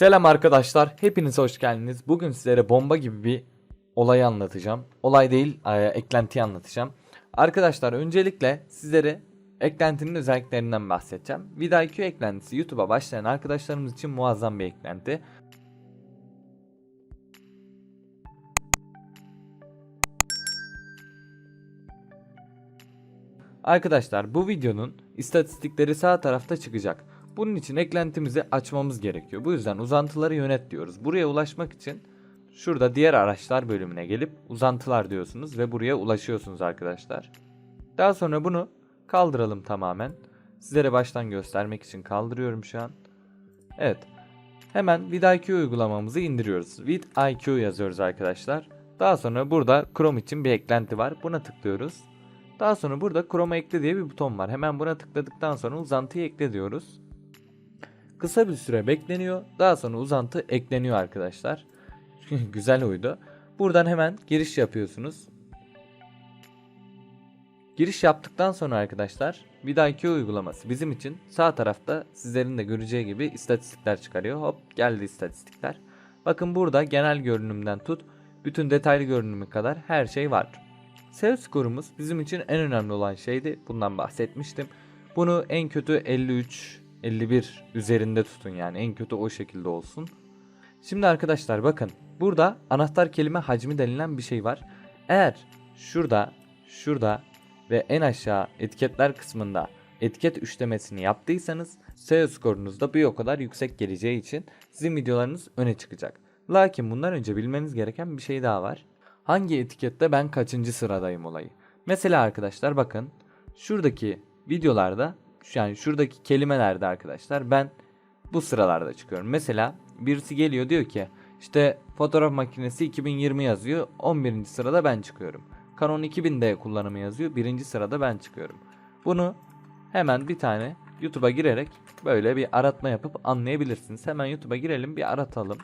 Selam arkadaşlar, hepiniz hoş geldiniz. Bugün sizlere bomba gibi bir olayı anlatacağım. Olay değil, e, eklentiyi anlatacağım. Arkadaşlar öncelikle sizlere eklentinin özelliklerinden bahsedeceğim. VidIQ eklentisi YouTube'a başlayan arkadaşlarımız için muazzam bir eklenti. Arkadaşlar bu videonun istatistikleri sağ tarafta çıkacak. Bunun için eklentimizi açmamız gerekiyor. Bu yüzden uzantıları yönet diyoruz. Buraya ulaşmak için şurada diğer araçlar bölümüne gelip uzantılar diyorsunuz ve buraya ulaşıyorsunuz arkadaşlar. Daha sonra bunu kaldıralım tamamen. Sizlere baştan göstermek için kaldırıyorum şu an. Evet. Hemen vidIQ uygulamamızı indiriyoruz. vidIQ yazıyoruz arkadaşlar. Daha sonra burada Chrome için bir eklenti var. Buna tıklıyoruz. Daha sonra burada Chrome ekle diye bir buton var. Hemen buna tıkladıktan sonra uzantıyı ekle diyoruz. Kısa bir süre bekleniyor. Daha sonra uzantı ekleniyor arkadaşlar. Güzel uydu. Buradan hemen giriş yapıyorsunuz. Giriş yaptıktan sonra arkadaşlar vidIQ uygulaması bizim için sağ tarafta sizlerin de göreceği gibi istatistikler çıkarıyor. Hop geldi istatistikler. Bakın burada genel görünümden tut bütün detaylı görünümü kadar her şey var. SEO skorumuz bizim için en önemli olan şeydi. Bundan bahsetmiştim. Bunu en kötü 53, 51 üzerinde tutun yani en kötü o şekilde olsun. Şimdi arkadaşlar bakın burada anahtar kelime hacmi denilen bir şey var. Eğer şurada, şurada ve en aşağı etiketler kısmında etiket üçlemesini yaptıysanız SEO skorunuz da bir o kadar yüksek geleceği için sizin videolarınız öne çıkacak. Lakin bundan önce bilmeniz gereken bir şey daha var. Hangi etikette ben kaçıncı sıradayım olayı. Mesela arkadaşlar bakın şuradaki videolarda yani şuradaki kelimelerde arkadaşlar ben bu sıralarda çıkıyorum. Mesela birisi geliyor diyor ki işte fotoğraf makinesi 2020 yazıyor 11. sırada ben çıkıyorum. Canon 2000D kullanımı yazıyor 1. sırada ben çıkıyorum. Bunu hemen bir tane YouTube'a girerek böyle bir aratma yapıp anlayabilirsiniz. Hemen YouTube'a girelim bir aratalım.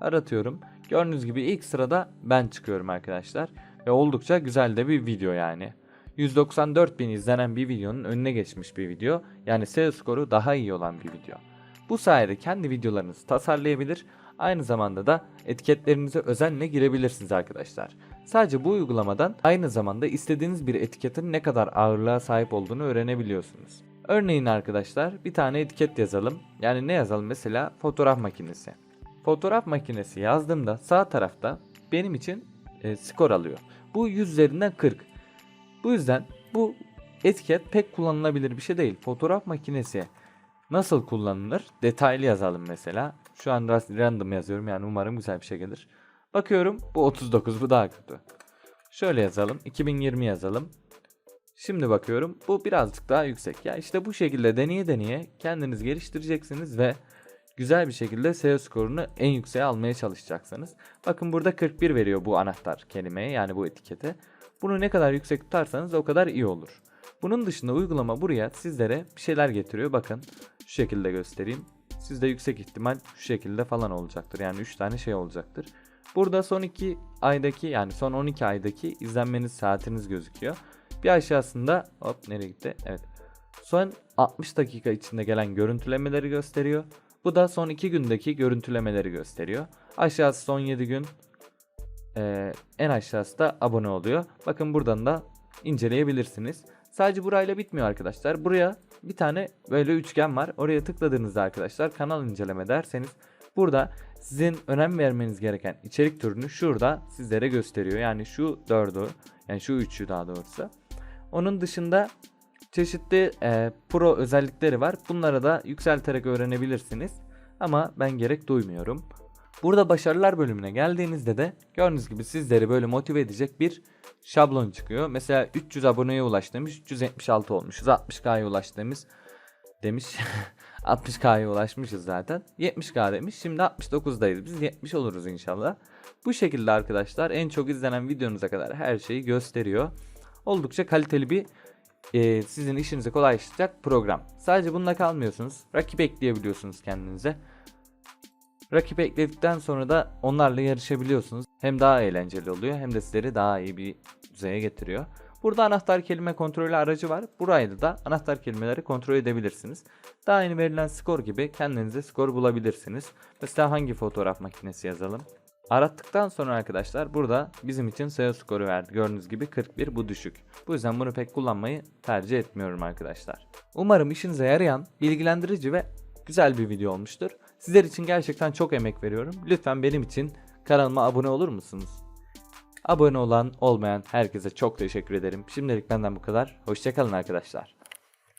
Aratıyorum. Gördüğünüz gibi ilk sırada ben çıkıyorum arkadaşlar. Ve oldukça güzel de bir video yani. 194 bin izlenen bir videonun önüne geçmiş bir video. Yani SEO skoru daha iyi olan bir video. Bu sayede kendi videolarınızı tasarlayabilir. Aynı zamanda da etiketlerinize özenle girebilirsiniz arkadaşlar. Sadece bu uygulamadan aynı zamanda istediğiniz bir etiketin ne kadar ağırlığa sahip olduğunu öğrenebiliyorsunuz. Örneğin arkadaşlar bir tane etiket yazalım. Yani ne yazalım mesela fotoğraf makinesi. Fotoğraf makinesi yazdığımda sağ tarafta benim için e, skor alıyor. Bu 100 üzerinden 40. Bu yüzden bu etiket pek kullanılabilir bir şey değil. Fotoğraf makinesi nasıl kullanılır? Detaylı yazalım mesela. Şu an random yazıyorum yani umarım güzel bir şey gelir. Bakıyorum bu 39 bu daha kötü. Şöyle yazalım 2020 yazalım. Şimdi bakıyorum bu birazcık daha yüksek. Ya işte bu şekilde deneye deneye kendiniz geliştireceksiniz ve güzel bir şekilde SEO skorunu en yükseğe almaya çalışacaksınız. Bakın burada 41 veriyor bu anahtar kelimeye yani bu etikete. Bunu ne kadar yüksek tutarsanız o kadar iyi olur. Bunun dışında uygulama buraya sizlere bir şeyler getiriyor. Bakın şu şekilde göstereyim. Sizde yüksek ihtimal şu şekilde falan olacaktır. Yani 3 tane şey olacaktır. Burada son 2 aydaki yani son 12 aydaki izlenmeniz saatiniz gözüküyor. Bir aşağısında hop nereye gitti? Evet. Son 60 dakika içinde gelen görüntülemeleri gösteriyor. Bu da son 2 gündeki görüntülemeleri gösteriyor. Aşağısı son 7 gün. Ee, en aşağısı da abone oluyor. Bakın buradan da inceleyebilirsiniz. Sadece burayla bitmiyor arkadaşlar. Buraya bir tane böyle üçgen var. Oraya tıkladığınızda arkadaşlar kanal inceleme derseniz burada sizin önem vermeniz gereken içerik türünü şurada sizlere gösteriyor. Yani şu dördü yani şu üçü daha doğrusu. Onun dışında çeşitli e, pro özellikleri var. Bunları da yükselterek öğrenebilirsiniz. Ama ben gerek duymuyorum. Burada başarılar bölümüne geldiğinizde de gördüğünüz gibi sizleri böyle motive edecek bir şablon çıkıyor. Mesela 300 aboneye ulaş demiş 376 olmuşuz. 60K'ya ulaş demiş demiş. 60K'ya ulaşmışız zaten. 70K demiş. Şimdi 69'dayız. Biz 70 oluruz inşallah. Bu şekilde arkadaşlar en çok izlenen videonuza kadar her şeyi gösteriyor. Oldukça kaliteli bir e, sizin işinizi kolaylaştıracak program. Sadece bununla kalmıyorsunuz. Rakip ekleyebiliyorsunuz kendinize. Rakip ekledikten sonra da onlarla yarışabiliyorsunuz. Hem daha eğlenceli oluyor hem de sizleri daha iyi bir düzeye getiriyor. Burada anahtar kelime kontrolü aracı var. Burayla da anahtar kelimeleri kontrol edebilirsiniz. Daha yeni verilen skor gibi kendinize skor bulabilirsiniz. Mesela hangi fotoğraf makinesi yazalım? Arattıktan sonra arkadaşlar burada bizim için SEO skoru verdi. Gördüğünüz gibi 41 bu düşük. Bu yüzden bunu pek kullanmayı tercih etmiyorum arkadaşlar. Umarım işinize yarayan, bilgilendirici ve güzel bir video olmuştur. Sizler için gerçekten çok emek veriyorum. Lütfen benim için kanalıma abone olur musunuz? Abone olan olmayan herkese çok teşekkür ederim. Şimdilik benden bu kadar. Hoşçakalın arkadaşlar.